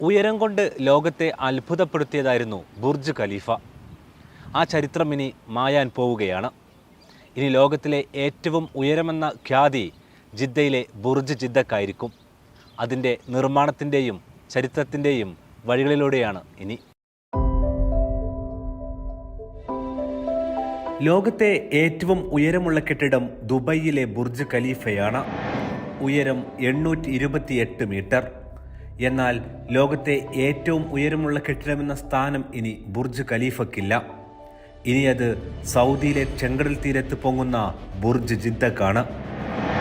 ഉയരം കൊണ്ട് ലോകത്തെ അത്ഭുതപ്പെടുത്തിയതായിരുന്നു ബുർജ് ഖലീഫ. ആ ചരിത്രം ഇനി മായാൻ പോവുകയാണ്. ഇനി ലോകത്തിലെ ഏറ്റവും ഉയരമെന്ന ഖ്യാതി ജിദ്ദയിലെ ബുർജ് ജിദ്ദക്കായിരിക്കും. അതിന്റെ നിർമ്മാണത്തിന്റെയും ചരിത്രത്തിന്റെയും വഴികളിലൂടെയാണ് ഇനി. ലോകത്തെ ഏറ്റവും ഉയരമുള്ള കെട്ടിടം ദുബൈയിലെ ബുർജ് ഖലീഫയാണ്. ഉയരം എണ്ണൂറ്റി മീറ്റർ. എന്നാൽ ലോകത്തെ ഏറ്റവും ഉയരമുള്ള കെട്ടിടമെന്ന സ്ഥാനം ഇനി ബുർജ് ഖലീഫക്കില്ല. ഇനി അത് സൗദിയിലെ ചെങ്കടൽ തീരത്ത് പൊങ്ങുന്ന ബുർജ് ജിദ്ദക്കാണ്.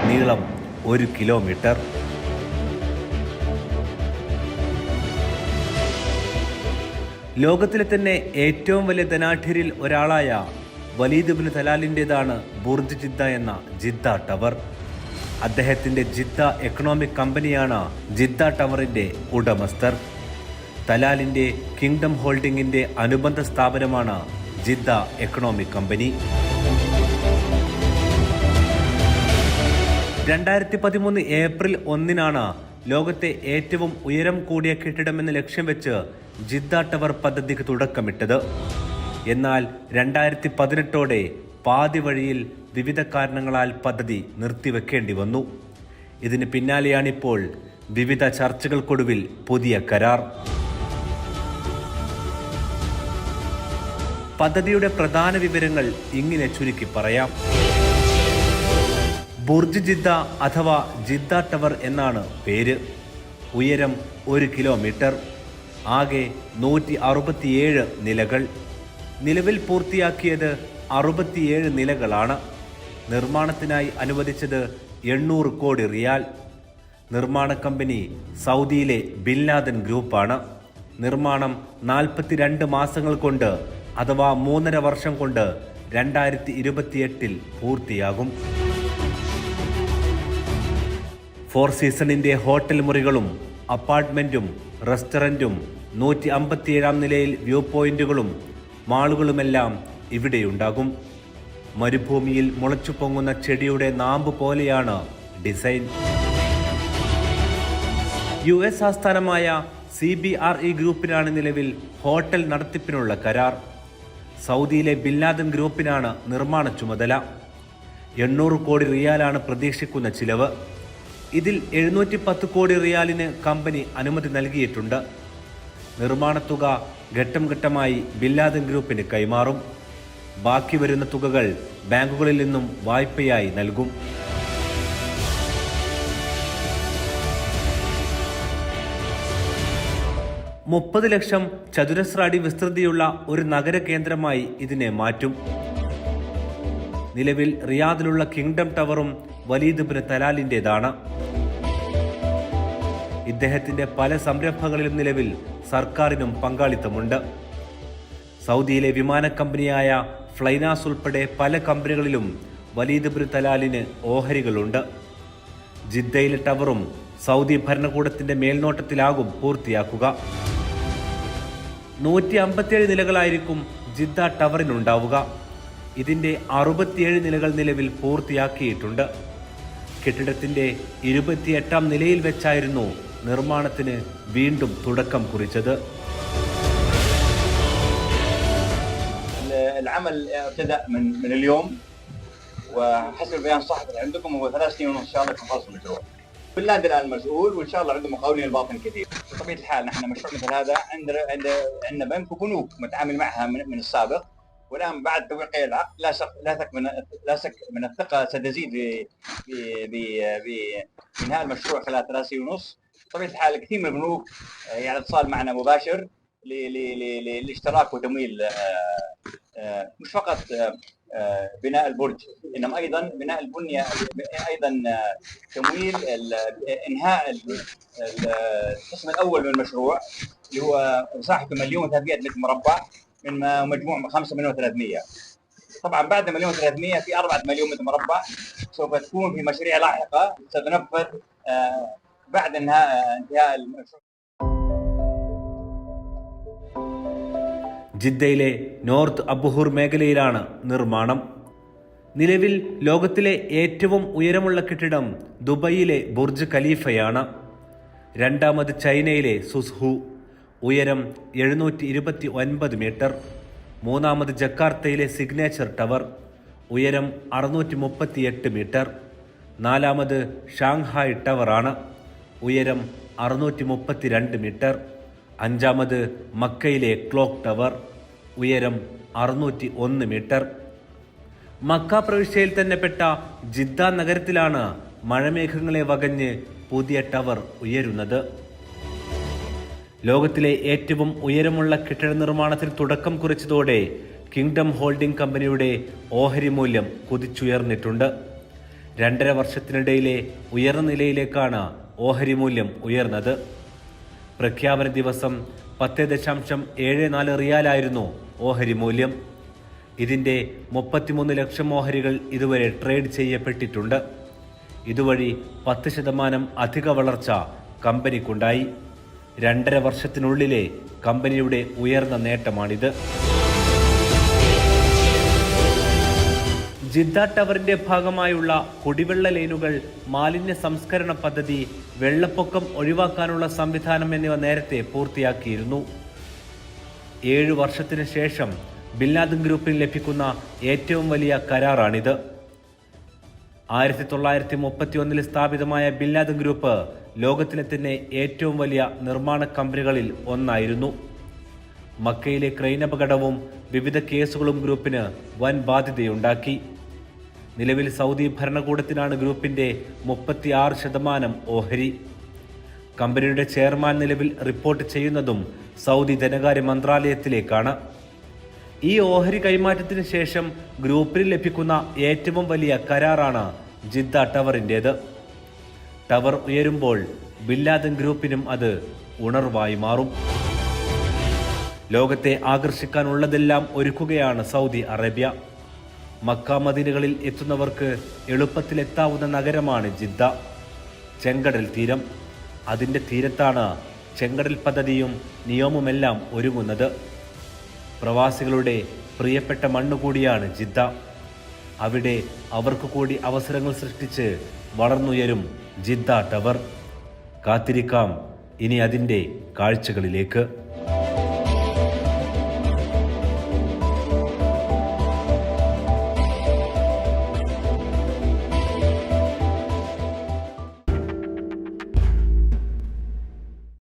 നീളം ഒരു കിലോമീറ്റർ. ലോകത്തിലെ തന്നെ ഏറ്റവും വലിയ ധനാഠ്യരിൽ ഒരാളായ വലീദ് ബിൻ തലാലിന്റെതാണ് ബുർജ് ജിദ്ദ എന്ന ജിദ്ദ ടവർ. അദ്ദേഹത്തിന്റെ ജിദ്ദ എക്കണോമിക് കമ്പനിയാണ് ജിദ്ദ ടവറിന്റെ ഉടമസ്ഥർ. തലാലിന്റെ കിങ്ഡം ഹോൾഡിംഗിന്റെ അനുബന്ധ സ്ഥാപനമാണ് ജിദ്ദ എക്കണോമിക് കമ്പനി രണ്ടായിരത്തി പതിമൂന്ന് ഏപ്രിൽ ഒന്നിനാണ് ലോകത്തെ ഏറ്റവും ഉയരം കൂടിയ കെട്ടിടമെന്ന ലക്ഷ്യം വെച്ച് ജിദ്ദ ടവർ പദ്ധതിക്ക് തുടക്കമിട്ടത്. എന്നാൽ രണ്ടായിരത്തി പതിനെട്ടോടെ പാതി വഴിയിൽ വിവിധ കാരണങ്ങളാൽ പദ്ധതി നിർത്തിവെക്കേണ്ടി വന്നു. ഇതിന് പിന്നാലെയാണിപ്പോൾ വിവിധ ചർച്ചകൾക്കൊടുവിൽ പുതിയ കരാർ. പദ്ധതിയുടെ പ്രധാന വിവരങ്ങൾ ഇങ്ങനെ ചുരുക്കി പറയാം. ബുർജ് ജിദ്ദ അഥവാ ജിദ്ദ ടവർ എന്നാണ് പേര്. ഉയരം ഒരു കിലോമീറ്റർ. ആകെ നൂറ്റി അറുപത്തിയേഴ് നിലകൾ. നിലവിൽ പൂർത്തിയാക്കിയത് അറുപത്തിയേഴ് നിലകളാണ്. നിർമ്മാണത്തിനായി അനുവദിച്ചത് എണ്ണൂറ് കോടി റിയാൽ. നിർമ്മാണ കമ്പനി സൗദിയിലെ ബിൻലാദൻ ഗ്രൂപ്പാണ്. നിർമ്മാണം നാൽപ്പത്തിരണ്ട് മാസങ്ങൾ കൊണ്ട് അഥവാ മൂന്നര വർഷം കൊണ്ട് രണ്ടായിരത്തി ഇരുപത്തിയെട്ടിൽ പൂർത്തിയാകും. ഫോർ സീസണിന്റെ ഹോട്ടൽ മുറികളും അപ്പാർട്ട്മെന്റും റെസ്റ്റോറന്റും നൂറ്റി അമ്പത്തിയേഴാം നിലയിൽ വ്യൂ പോയിന്റുകളും മാളുകളുമെല്ലാം ഇവിടെയുണ്ടാകും. മരുഭൂമിയിൽ മുളച്ചു പൊങ്ങുന്ന ചെടിയുടെ നാമ്പ് പോലെയാണ് ഡിസൈൻ. യു എസ് ആസ്ഥാനമായ സി ബി ആർ ഇ ഗ്രൂപ്പിനാണ് നിലവിൽ ഹോട്ടൽ നടത്തിപ്പിനുള്ള കരാർ. സൗദിയിലെ ബില്ലാദൻ ഗ്രൂപ്പിനാണ് നിർമ്മാണ ചുമതല. എണ്ണൂറ് കോടി റിയാലാണ് പ്രതീക്ഷിക്കുന്ന ചിലവ്. ഇതിൽ എഴുന്നൂറ്റി പത്ത് കോടി റിയാലിന് കമ്പനി അനുമതി നൽകിയിട്ടുണ്ട്. നിർമ്മാണ തുക ഘട്ടം ഘട്ടമായി ബില്ലാദൻ ഗ്രൂപ്പിന് കൈമാറും. ബാക്കി വരുന്ന തുകകൾ ബാങ്കുകളിൽ നിന്നും വായ്പയായി നൽകും. മുപ്പത് ലക്ഷം ചതുരശ്ര അടി വിസ്തൃതിയുള്ള ഒരു നഗര കേന്ദ്രമായി ഇതിനെ മാറ്റും. നിലവിൽ റിയാദിലുള്ള കിങ്ഡം ടവറും വലീദ് ബിൻ തലാലിന്റെതാണ് ഇദ്ദേഹത്തിന്റെ പല സംരംഭങ്ങളിലും നിലവിൽ സർക്കാരിനും പങ്കാളിത്തമുണ്ട്. സൗദിയിലെ വിമാന കമ്പനിയായ ഫ്ലൈനാസ് ഉൾപ്പെടെ പല കമ്പനികളിലും വലീദ് തലാലിന് ഓഹരികളുണ്ട്. ജിദ്ദയിലെ ടവറും സൗദി ഭരണകൂടത്തിന്റെ മേൽനോട്ടത്തിലാകും പൂർത്തിയാക്കുക. നൂറ്റി അമ്പത്തിയേഴ് നിലകളായിരിക്കും ജിദ്ദ ടവറിനുണ്ടാവുക. ഇതിന്റെ അറുപത്തിയേഴ് നിലകൾ നിലവിൽ പൂർത്തിയാക്കിയിട്ടുണ്ട്. കെട്ടിടത്തിന്റെ ഇരുപത്തിയെട്ടാം നിലയിൽ വെച്ചായിരുന്നു നിർമ്മാണത്തിന് വീണ്ടും തുടക്കം കുറിച്ചത്. العمل ابتدا من من اليوم وحسب بيان صاحب عندكم هو ثلاث سنين ونص إن شاء الله خلص المشروع. بنلاند الآن مسؤول وإن شاء الله عنده مقاولين الباطن كثير. بطبيعة الحال نحن مشروع مثل هذا عندنا عندنا بنك وبنوك متعامل معها من, من السابق والآن بعد توقيع العقد لا شك لا شك من لا شك من الثقة ستزيد ب- بإنهاء المشروع خلال ثلاث سنين ونص. بطبيعة الحال كثير من البنوك يعني اتصال معنا مباشر للاشتراك وتمويل آه، مش فقط آه، آه، بناء البرج إنما أيضا بناء البنية أيضا آه، تمويل إنهاء ال- ال- القسم الأول من المشروع اللي هو مساحته مليون و300 متر مربع من مجموع 5 مليون و300 طبعا بعد مليون و300 في 4 مليون متر مربع سوف تكون في مشاريع لاحقة ستنفذ آه، بعد إنهاء انتهاء المشروع. ജിദ്ദയിലെ നോർത്ത് അബുഹൂർ മേഖലയിലാണ് നിർമ്മാണം. നിലവിൽ ലോകത്തിലെ ഏറ്റവും ഉയരമുള്ള കെട്ടിടം ദുബൈയിലെ ബുർജ് ഖലീഫയാണ്. രണ്ടാമത് ചൈനയിലെ സുസ്ഹു ഉയരം എഴുന്നൂറ്റി ഇരുപത്തി ഒൻപത് മീറ്റർ. മൂന്നാമത് ജക്കാർത്തയിലെ സിഗ്നേച്ചർ ടവർ ഉയരം അറുന്നൂറ്റി മുപ്പത്തി എട്ട് മീറ്റർ. നാലാമത് ഷാങ്ഹായ് ടവറാണ് ഉയരം അറുന്നൂറ്റി മുപ്പത്തി രണ്ട് മീറ്റർ. അഞ്ചാമത് മക്കയിലെ ക്ലോക്ക് ടവർ ഉയരം അറുന്നൂറ്റി ഒന്ന് മീറ്റർ. മക്ക പ്രവിശ്യയിൽ തന്നെ പെട്ട ജിദ്ദ നഗരത്തിലാണ് മഴമേഘങ്ങളെ വകഞ്ഞ് പുതിയ ടവർ ഉയരുന്നത്. ലോകത്തിലെ ഏറ്റവും ഉയരമുള്ള കെട്ടിട നിർമ്മാണത്തിന് തുടക്കം കുറിച്ചതോടെ കിങ്ഡം ഹോൾഡിംഗ് കമ്പനിയുടെ ഓഹരി മൂല്യം കുതിച്ചുയർന്നിട്ടുണ്ട്. രണ്ടര വർഷത്തിനിടയിലെ ഉയർന്ന നിലയിലേക്കാണ് ഓഹരി മൂല്യം ഉയർന്നത്. പ്രഖ്യാപന ദിവസം പത്ത് ദശാംശം ഏഴ് നാല് റിയാലായിരുന്നു ഓഹരി മൂല്യം. ഇതിന്റെ മുപ്പത്തിമൂന്ന് ലക്ഷം ഓഹരികൾ ഇതുവരെ ട്രേഡ് ചെയ്യപ്പെട്ടിട്ടുണ്ട്. ഇതുവഴി പത്ത് ശതമാനം അധിക വളർച്ച കമ്പനിക്കുണ്ടായി. രണ്ടര വർഷത്തിനുള്ളിലെ കമ്പനിയുടെ ഉയർന്ന നേട്ടമാണിത്. ജിദ്ദ ടവറിന്റെ ഭാഗമായുള്ള കുടിവെള്ള ലൈനുകൾ മാലിന്യ സംസ്കരണ പദ്ധതി വെള്ളപ്പൊക്കം ഒഴിവാക്കാനുള്ള സംവിധാനം എന്നിവ നേരത്തെ പൂർത്തിയാക്കിയിരുന്നു. ഏഴു വർഷത്തിന് ശേഷം ബില്ലാദൻ ഗ്രൂപ്പിന് ലഭിക്കുന്ന ഏറ്റവും വലിയ കരാറാണിത്. ആയിരത്തി തൊള്ളായിരത്തി മുപ്പത്തി ഒന്നിൽ സ്ഥാപിതമായ ബില്ലാദൻ ഗ്രൂപ്പ് ലോകത്തിലെ തന്നെ ഏറ്റവും വലിയ നിർമ്മാണ കമ്പനികളിൽ ഒന്നായിരുന്നു. മക്കയിലെ ക്രെയിൻ അപകടവും വിവിധ കേസുകളും ഗ്രൂപ്പിന് വൻ ബാധ്യതയുണ്ടാക്കി. നിലവിൽ സൗദി ഭരണകൂടത്തിനാണ് ഗ്രൂപ്പിന്റെ മുപ്പത്തിയാറ് ശതമാനം ഓഹരി. കമ്പനിയുടെ ചെയർമാൻ നിലവിൽ റിപ്പോർട്ട് ചെയ്യുന്നതും സൗദി ധനകാര്യ മന്ത്രാലയത്തിലേക്കാണ്. ഈ ഓഹരി കൈമാറ്റത്തിന് ശേഷം ഗ്രൂപ്പിന് ലഭിക്കുന്ന ഏറ്റവും വലിയ കരാറാണ് ജിദ്ദ ടവറിന്റേത് ടവർ ഉയരുമ്പോൾ ബില്ലാദൻ ഗ്രൂപ്പിനും അത് ഉണർവായി മാറും. ലോകത്തെ ആകർഷിക്കാനുള്ളതെല്ലാം ഒരുക്കുകയാണ് സൗദി അറേബ്യ. മക്ക മദീനകളിൽ എത്തുന്നവർക്ക് എളുപ്പത്തിലെത്താവുന്ന നഗരമാണ് ജിദ്ദ. ചെങ്കടൽ തീരം. അതിന്റെ തീരത്താണ് ചെങ്കടൽ പദ്ധതിയും നിയമവുമെല്ലാം ഒരുങ്ങുന്നത്. പ്രവാസികളുടെ പ്രിയപ്പെട്ട മണ്ണ് കൂടിയാണ് ജിദ്ദ. അവിടെ അവർക്ക് കൂടി അവസരങ്ങൾ സൃഷ്ടിച്ച് വളർന്നുയരും ജിദ്ദ ടവർ. കാത്തിരിക്കാം ഇനി അതിന്റെ കാഴ്ചകളിലേക്ക്.